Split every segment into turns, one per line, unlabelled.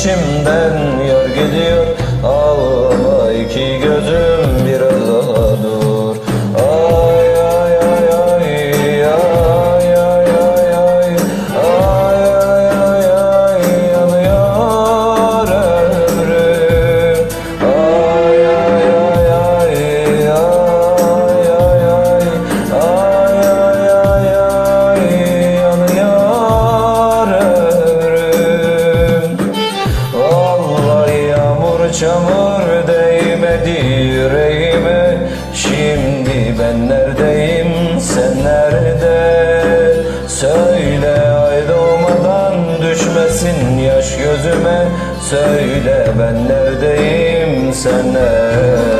içimden yar gidiyor çamur değmedi yüreğime. Şimdi ben neredeyim sen nerede? Söyle ay doğmadan düşmesin yaş gözüme. Söyle ben neredeyim sen nerede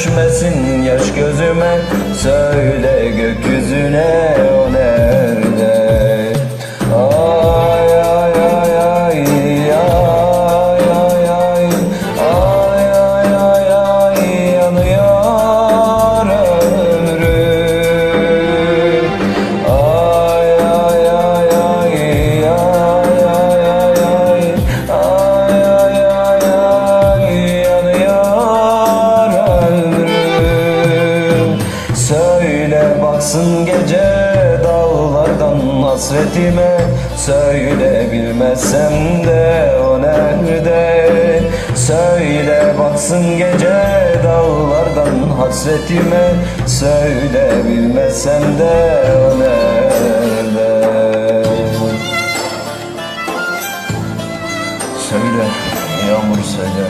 düşmesin yaş gözüme. Söyle gökyüzüne hasretime Söyle bilmezsem de o nerede? Söyle baksın gece dağlardan hasretime Söyle bilmezsem de o nerede? Söyle yağmur söyle.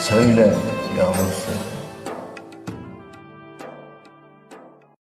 Söyle yağmur